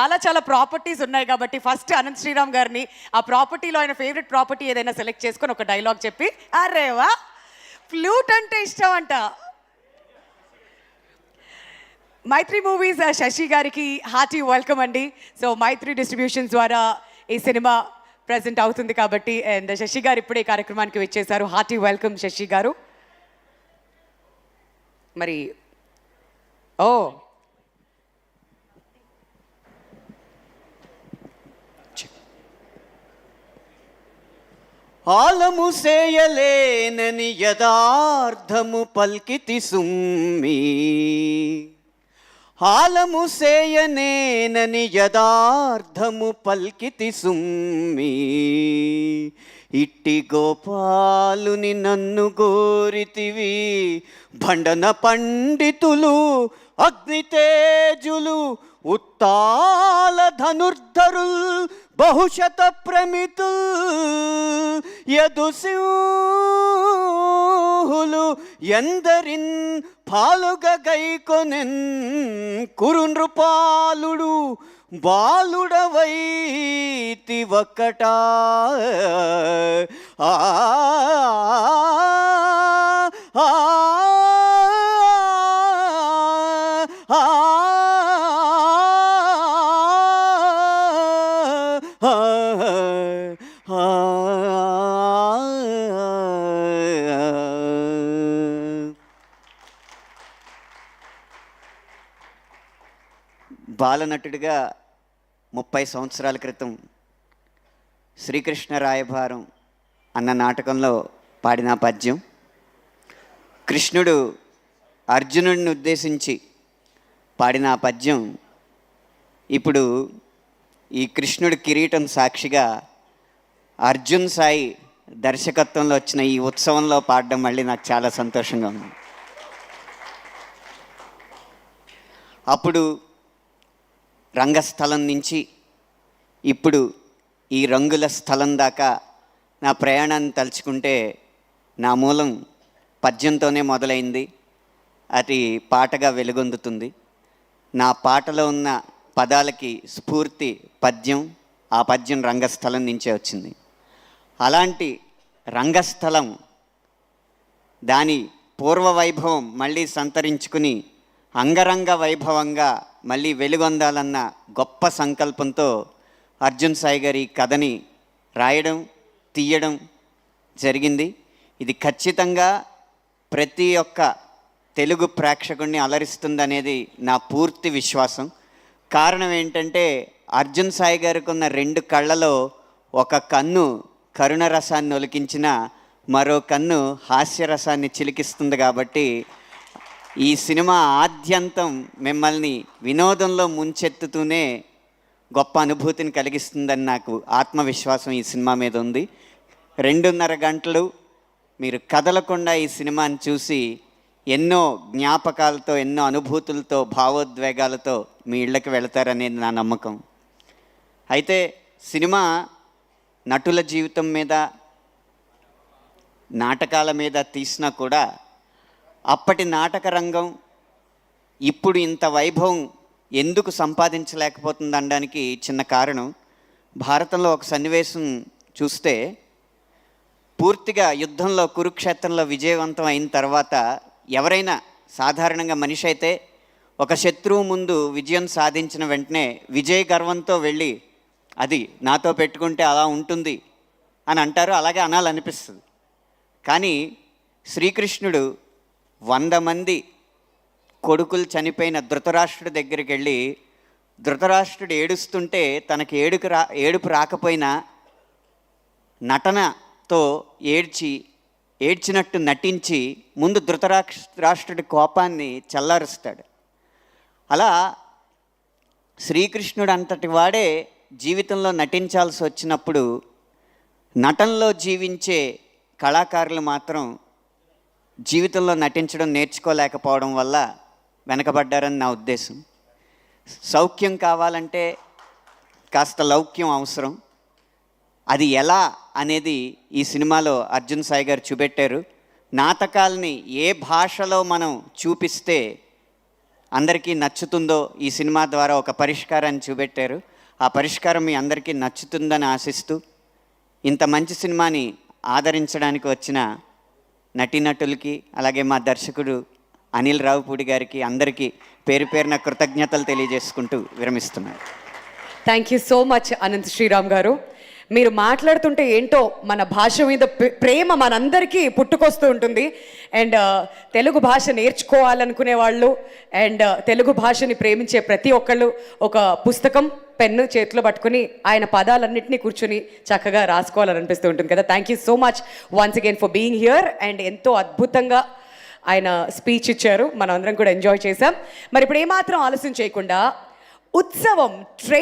చాలా చాలా ప్రాపర్టీస్ ఉన్నాయి కాబట్టి ఫస్ట్ అనంత్ శ్రీరామ్ గారిని ఆ ప్రాపర్టీలో ఆయన ఫేవరెట్ ప్రాపర్టీ ఏదైనా సెలెక్ట్ చేసుకొని ఒక డైలాగ్ చెప్పి అరేవా ఫ్లూట్ అంటే ఇష్టం అంట. మైత్రి మూవీస్ శశి గారికి హార్టీ వెల్కమ్ అండి. సో మైత్రి డిస్ట్రిబ్యూషన్స్ ద్వారా ఈ సినిమా ప్రజెంట్ అవుతుంది కాబట్టి అండ్ శశి గారు ఇప్పుడే కార్యక్రమానికి వచ్చేసారు. హార్టీ వెల్కమ్ శశి గారు. మరి ఓ ఆలము సేయలేనని యథార్థము పల్కితి సుమ్మి ఆలము సేయనేనని యథార్థము పల్కితి సుమ్మి ఇట్టి గోపాలుని నన్ను గోరితివి భండన పండితులు అగ్నితేజులు ఉత్తాల ధనుర్ధరుల్ బహుశత ప్రమితు యదుసింహులు ఎందరిన్ పాలుగ గైకొనెన్ కురునృపాలుడు బాలుడవైతి ఒక్కట ఆ ఆ, బాలనటుడిగా ముప్పై సంవత్సరాల క్రితం శ్రీకృష్ణ రాయభారం అన్న నాటకంలో పాడిన పద్యం కృష్ణుడు అర్జునుడిని ఉద్దేశించి పాడిన ఆ పద్యం ఇప్పుడు ఈ కృష్ణుడి కిరీటం సాక్షిగా అర్జున్ సాయి దర్శకత్వంలో వచ్చిన ఈ ఉత్సవంలో పాడడం మళ్ళీ నాకు చాలా సంతోషంగా ఉంది. అప్పుడు రంగస్థలం నుంచి ఇప్పుడు ఈ రంగుల స్థలం దాకా నా ప్రయాణాన్ని తలుచుకుంటే నా మూలం పద్యంతోనే మొదలైంది. అది పాటగా వెలుగొందుతుంది. నా పాటలో ఉన్న పదాలకి స్ఫూర్తి పద్యం ఆ పద్యం రంగస్థలం నుంచే వచ్చింది. అలాంటి రంగస్థలం దాని పూర్వ వైభవం మళ్ళీ సంతరించుకుని అంగరంగ వైభవంగా మళ్ళీ వెలుగొందాలన్న గొప్ప సంకల్పంతో అర్జున్ సాయి గారి ఈ కథని రాయడం తీయడం జరిగింది. ఇది ఖచ్చితంగా ప్రతి ఒక్క తెలుగు ప్రేక్షకుడిని అలరిస్తుందనేది నా పూర్తి విశ్వాసం. కారణం ఏంటంటే అర్జున్ సాయి గారికి ఉన్న రెండు కళ్ళలో ఒక కన్ను కరుణ రసాన్ని ఒలికించిన మరో కన్ను హాస్యరసాన్ని చిలికిస్తుంది కాబట్టి ఈ సినిమా ఆద్యంతం మిమ్మల్ని వినోదంలో ముంచెత్తుతూనే గొప్ప అనుభూతిని కలిగిస్తుందని నాకు ఆత్మవిశ్వాసం ఈ సినిమా మీద ఉంది. రెండున్నర గంటలు మీరు కదలకుండా ఈ సినిమాని చూసి ఎన్నో జ్ఞాపకాలతో ఎన్నో అనుభూతులతో భావోద్వేగాలతో మీ ఇళ్ళకి వెళతారనేది నా నమ్మకం. అయితే సినిమా నటుల జీవితం మీద నాటకాల మీద తీసినా కూడా అప్పటి నాటక రంగం ఇప్పుడు ఇంత వైభవం ఎందుకు సంపాదించలేకపోతుంది అనడానికి చిన్న కారణం భారతంలో ఒక సన్నివేశం చూస్తే పూర్తిగా యుద్ధంలో కురుక్షేత్రంలో విజయవంతం అయిన తర్వాత ఎవరైనా సాధారణంగా మనిషి అయితే ఒక శత్రువు ముందు విజయం సాధించిన వెంటనే విజయ గర్వంతో వెళ్ళి అది నాతో పెట్టుకుంటే అలా ఉంటుంది అని అంటారు అలాగే అనాలనిపిస్తుంది. కానీ శ్రీకృష్ణుడు వంద మంది కొడుకులు చనిపోయిన ధృతరాష్ట్రుడి దగ్గరికి వెళ్ళి ధృతరాష్ట్రుడు ఏడుస్తుంటే తనకి ఏడుకు రా ఏడుపు రాకపోయినా నటనతో ఏడ్చి ఏడ్చినట్టు నటించి ముందు ధృతరాష్ట్రుడి కోపాన్ని చల్లారుస్తాడు. అలా శ్రీకృష్ణుడు అంతటి వాడే జీవితంలో నటించాల్సి వచ్చినప్పుడు నటనలో జీవించే కళాకారులు మాత్రం జీవితంలో నటించడం నేర్చుకోలేకపోవడం వల్ల వెనకబడ్డారని నా ఉద్దేశం. సౌఖ్యం కావాలంటే కాస్త లౌక్యం అవసరం. అది ఎలా అనేది ఈ సినిమాలో అర్జున్ సాయి గారు చూపెట్టారు. నాటకాల్ని ఏ భాషలో మనం చూపిస్తే అందరికీ నచ్చుతుందో ఈ సినిమా ద్వారా ఒక పరిష్కారాన్ని చూపెట్టారు. ఆ పరిష్కారం మీ అందరికీ నచ్చుతుందని ఆశిస్తూ ఇంత మంచి సినిమాని ఆదరించడానికి వచ్చిన నటీనటులకి అలాగే మా దర్శకుడు అనిల్ రావుపూడి గారికి అందరికీ పేరు పేరున కృతజ్ఞతలు తెలియజేసుకుంటూ విరమిస్తున్నాను. Thank you so much Anant Sriram garu. మీరు మాట్లాడుతుంటే ఏంటో మన భాష మీద ప్రే- ప్రేమ మనందరికీ పుట్టుకొస్తూ ఉంటుంది. అండ్ uh, తెలుగు భాష నేర్చుకోవాలనుకునే వాళ్ళు అండ్ uh, తెలుగు భాషని ప్రేమించే ప్రతి ఒక్కళ్ళు ఒక పుస్తకం. పెన్ను చేతిలో పట్టుకుని ఆయన పదాలన్నింటినీ కూర్చుని చక్కగా రాసుకోవాలని అనిపిస్తూ ఉంటుంది కదా. Thank you so much once again for being here and ఎంతో అద్భుతంగా ఆయన స్పీచ్ ఇచ్చారు. మనం అందరం కూడా ఎంజాయ్ చేసాం మరి ఇప్పుడు ఏమాత్రం ఆలస్యం చేయకుండా ఉత్సవం ట్రైన్